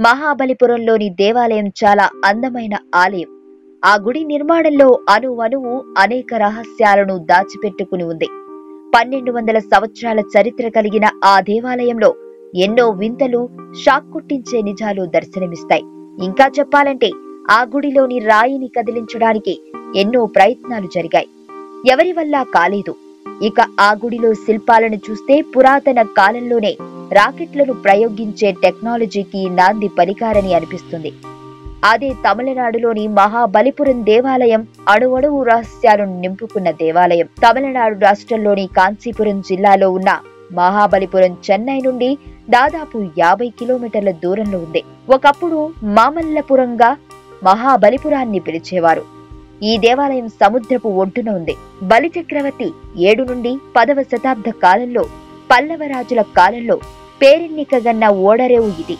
మహాబలిపురంలోని దేవాలయం చాలా అందమైన ఆలయం. ఆ గుడి నిర్మాణంలో అను అణువు అనేక రహస్యాలను దాచిపెట్టుకుని ఉంది. పన్నెండు వందల సంవత్సరాల చరిత్ర కలిగిన ఆ దేవాలయంలో ఎన్నో వింతలు షాక్ కుట్టించే నిజాలు దర్శనమిస్తాయి. ఇంకా చెప్పాలంటే ఆ గుడిలోని రాయిని కదిలించడానికి ఎన్నో ప్రయత్నాలు జరిగాయి. ఎవరి వల్ల కాలేదు. ఇక ఆ గుడిలో శిల్పాలను చూస్తే పురాతన కాలంలోనే రాకెట్లను ప్రయోగించే టెక్నాలజీకి నాంది పలికారని అనిపిస్తుంది. అదే తమిళనాడులోని మహాబలిపురం దేవాలయం అణువణువు రహస్యాలను నింపుకున్న దేవాలయం. తమిళనాడు రాష్ట్రంలోని కాంచీపురం జిల్లాలో ఉన్న మహాబలిపురం చెన్నై నుండి దాదాపు యాభై కిలోమీటర్ల దూరంలో ఉంది. ఒకప్పుడు మామల్లపురంగా మహాబలిపురాన్ని పిలిచేవారు. ఈ దేవాలయం సముద్రపు ఒడ్డున ఉంది. బలిచక్రవర్తి ఏడు నుండి పదవ శతాబ్ద కాలంలో పల్లవరాజుల కాలంలో పేరెన్నికగన్న ఓడరేవు ఇది.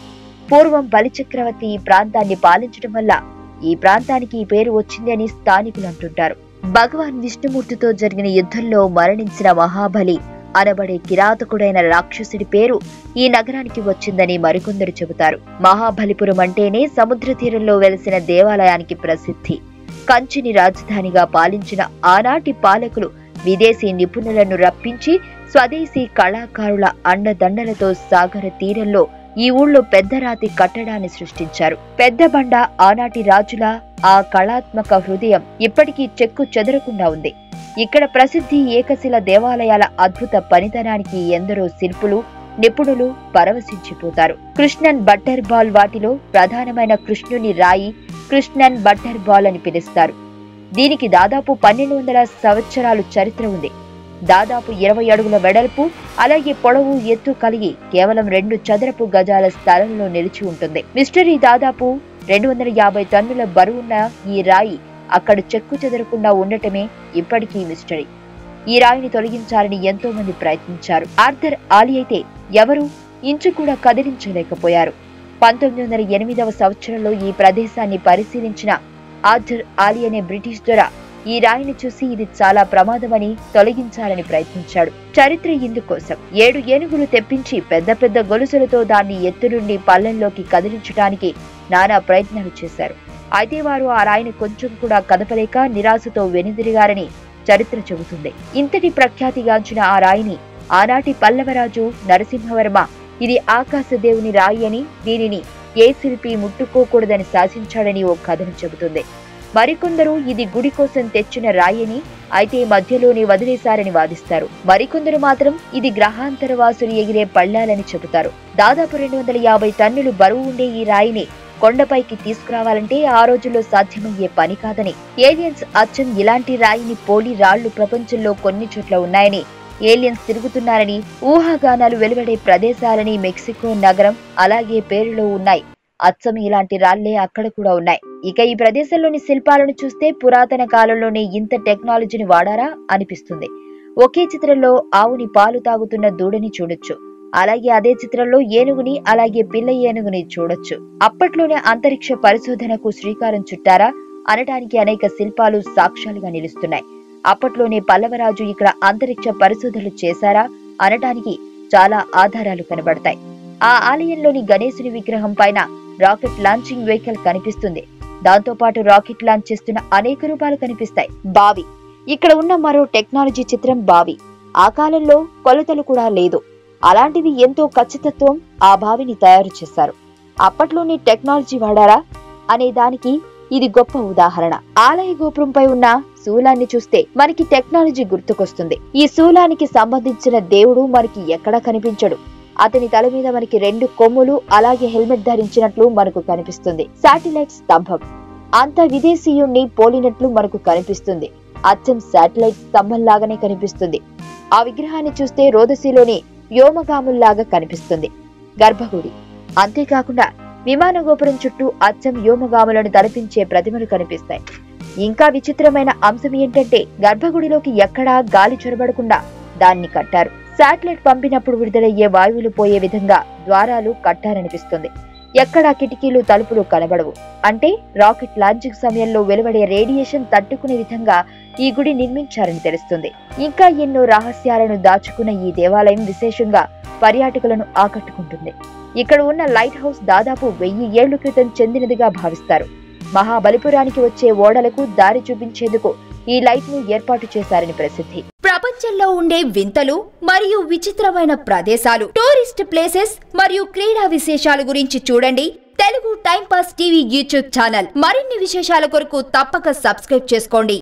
పూర్వం బలిచక్రవర్తి ఈ ప్రాంతాన్ని పాలించడం వల్ల ఈ ప్రాంతానికి ఈ పేరు వచ్చింది అని స్థానికులు అంటుంటారు. భగవాన్ విష్ణుమూర్తితో జరిగిన యుద్ధంలో మరణించిన మహాబలి అనబడే కిరాతకుడైన రాక్షసుడి పేరు ఈ నగరానికి వచ్చిందని మరికొందరు చెబుతారు. మహాబలిపురం అంటేనే సముద్ర తీరంలో వెలిసిన దేవాలయానికి ప్రసిద్ధి. కంచిని రాజధానిగా పాలించిన ఆనాటి పాలకులు విదేశీ నిపుణులను రప్పించి స్వదేశీ కళాకారుల అండదండలతో సాగర తీరంలో ఈ ఊళ్ళో పెద్దరాతి కట్టడాన్ని సృష్టించారు. పెద్ద బండ ఆనాటి రాజుల ఆ కళాత్మక హృదయం ఇప్పటికీ చెక్కు చెదరకుండా ఉంది. ఇక్కడ ప్రసిద్ధి ఏకశిల దేవాలయాల అద్భుత పనితనానికి ఎందరో శిల్పులు నిపుణులు పరవశించిపోతారు. కృష్ణన్ బట్టర్ బాల్ వాటిలో ప్రధానమైన కృష్ణుని రాయి కృష్ణన్ బట్టర్ బాల్ అని పిలుస్తారు. దీనికి దాదాపు పన్నెండు వందల సంవత్సరాలు చరిత్ర ఉంది. దాదాపు ఇరవై అడుగుల వెడల్పు అలాగే పొడవు ఎత్తు కలిగి కేవలం రెండు చదరపు గజాల స్థలంలో నిలిచి ఉంటుంది. మిస్టరీ దాదాపు రెండు వందల యాభై టన్నుల బరువున్న ఈ రాయి అక్కడ చెక్కు చెదరకుండా ఉండటమే ఇప్పటికీ మిస్టరీ. ఈ రాయిని తొలగించాలని ఎంతో మంది ప్రయత్నించారు. ఆర్థర్ ఆలి అయితే ఎవరు ఇంచు కూడా కదిలించలేకపోయారు. పంతొమ్మిది వందల ఎనిమిదవ సంవత్సరంలో ఈ ప్రదేశాన్ని పరిశీలించిన ఆర్థర్ ఆలి అనే బ్రిటిష్ దొర ఈ రాయిని చూసి ఇది చాలా ప్రమాదమని తొలగించాలని ప్రయత్నించాడు. చరిత్ర ఇందుకోసం. ఏడు ఏనుగులు తెప్పించి పెద్ద పెద్ద గొలుసులతో దాన్ని ఎత్తు నుండి పల్లెల్లోకి కదిలించడానికి నానా ప్రయత్నాలు చేశారు. అయితే వారు ఆ రాయిని కొంచెం కూడా కదపలేక నిరాశతో వెనుదిరిగారని చరిత్ర చెబుతుంది. ఇంతటి ప్రఖ్యాతిగాంచిన ఆ రాయిని ఆనాటి పల్లవరాజు నరసింహవర్మ ఇది ఆకాశదేవుని రాయి అని దీనిని ఏ శిల్పి ముట్టుకోకూడదని శాసించాడని ఓ కథను చెబుతుంది. మరికొందరు ఇది గుడి కోసం తెచ్చిన రాయని అయితే మధ్యలోనే వదిలేశారని వాదిస్తారు. మరికొందరు మాత్రం ఇది గ్రహాంతర వాసులు ఎగిరే పళ్ళాలని చెబుతారు. దాదాపు రెండు వందల యాభై టన్నులు బరువు ఉండే ఈ రాయిని కొండపైకి తీసుకురావాలంటే ఆ రోజుల్లో సాధ్యమయ్యే పని కాదని. ఏలియన్స్ అచ్చం ఇలాంటి రాయిని పోలి రాళ్ళు ప్రపంచంలో కొన్ని చోట్ల ఉన్నాయని ఏలియన్స్ తిరుగుతున్నారని ఊహాగానాలు వెలువడే ప్రదేశాలని మెక్సికో నగరం అలాగే పేరులో ఉన్నాయి. అచ్చం ఇలాంటి రాళ్ళే అక్కడ కూడా ఉన్నాయి. ఇక ఈ ప్రదేశంలోని శిల్పాలను చూస్తే పురాతన కాలంలోనే ఇంత టెక్నాలజీని వాడారా అనిపిస్తుంది. ఒకే చిత్రంలో ఆవుని పాలు తాగుతున్న దూడని చూడొచ్చు. అలాగే అదే చిత్రంలో ఏనుగుని అలాగే పిల్ల ఏనుగుని చూడొచ్చు. అప్పట్లోనే అంతరిక్ష పరిశోధనకు శ్రీకారం చుట్టారా? అనటానికి అనేక శిల్పాలు సాక్ష్యాలుగా నిలుస్తున్నాయి. అప్పట్లోనే పల్లవరాజు ఇక్కడ అంతరిక్ష పరిశోధనలు చేశారా అనటానికి చాలా ఆధారాలు కనబడతాయి. ఆ ఆలయంలోని గణేశుని విగ్రహం పైన రాకెట్ లాంచింగ్ వెహికల్ కనిపిస్తుంది. దాంతో పాటు రాకెట్ లాంచ్ చేస్తున్న అనేక రూపాలు కనిపిస్తాయి. బావి. ఇక్కడ ఉన్న మరో టెక్నాలజీ చిత్రం బావి. ఆ కాలంలో కొలతలు కూడా లేదు. అలాంటిది ఎంతో ఖచ్చితత్వం ఆ బావిని తయారు చేశారు. అప్పట్లోనే టెక్నాలజీ వాడారా? అనే దానికి ఇది గొప్ప ఉదాహరణ. ఆలయ గోపురంపై ఉన్న శూలాన్ని చూస్తే మనకి టెక్నాలజీ గుర్తుకొస్తుంది. ఈ శూలానికి సంబంధించిన దేవుడు మనకి ఎక్కడా కనిపించడు? అతని తల మీద మనకి రెండు కొమ్ములు అలాగే హెల్మెట్ ధరించినట్లు మనకు కనిపిస్తుంది. శాటిలైట్ స్తంభం. అంత విదేశీయుణ్ణి పోలినట్లు మనకు కనిపిస్తుంది. అచ్చం శాటిలైట్ స్తంభం లాగానే కనిపిస్తుంది. ఆ విగ్రహాన్ని చూస్తే రోదసిలోని వ్యోమగాముల్లాగా కనిపిస్తుంది. గర్భగుడి. అంతేకాకుండా విమాన గోపురం చుట్టూ అచ్చం వ్యోమగాములను తలపించే ప్రతిమలు కనిపిస్తాయి. ఇంకా విచిత్రమైన అంశం ఏంటంటే గర్భగుడిలోకి ఎక్కడా గాలి చొరబడకుండా దాన్ని కట్టారు. శాటిలైట్ పంపినప్పుడు విడుదలయ్యే వాయువులు పోయే విధంగా ద్వారాలు కట్టారనిపిస్తుంది. ఎక్కడా కిటికీలు తలుపులు కనబడవు. అంటే రాకెట్ లాంచింగ్ సమయంలో వెలువడే రేడియేషన్ తట్టుకునే విధంగా ఈ గుడి నిర్మించారని తెలుస్తుంది. ఇంకా ఎన్నో రహస్యాలను దాచుకున్న ఈ దేవాలయం విశేషంగా పర్యాటకులను ఆకట్టుకుంటుంది. ఇక్కడ ఉన్న లైట్ హౌస్ దాదాపు వెయ్యి ఏళ్ళ క్రితం చెందినదిగా భావిస్తారు. మహాబలిపురానికి వచ్చే ఓడలకు దారి చూపించేందుకు ఈ లైట్ను ఏర్పాటు చేశారని ప్రసిద్ధి. ప్రపంచంలో ఉండే వింతలు మరియు విచిత్రమైన ప్రదేశాలు టూరిస్ట్ ప్లేసెస్ మరియు క్రీడా విశేషాల గురించి చూడండి. Telugu timepass TV YouTube channel. మరిన్ని విశేషాల కొరకు తప్పక సబ్స్క్రైబ్ చేసుకోండి.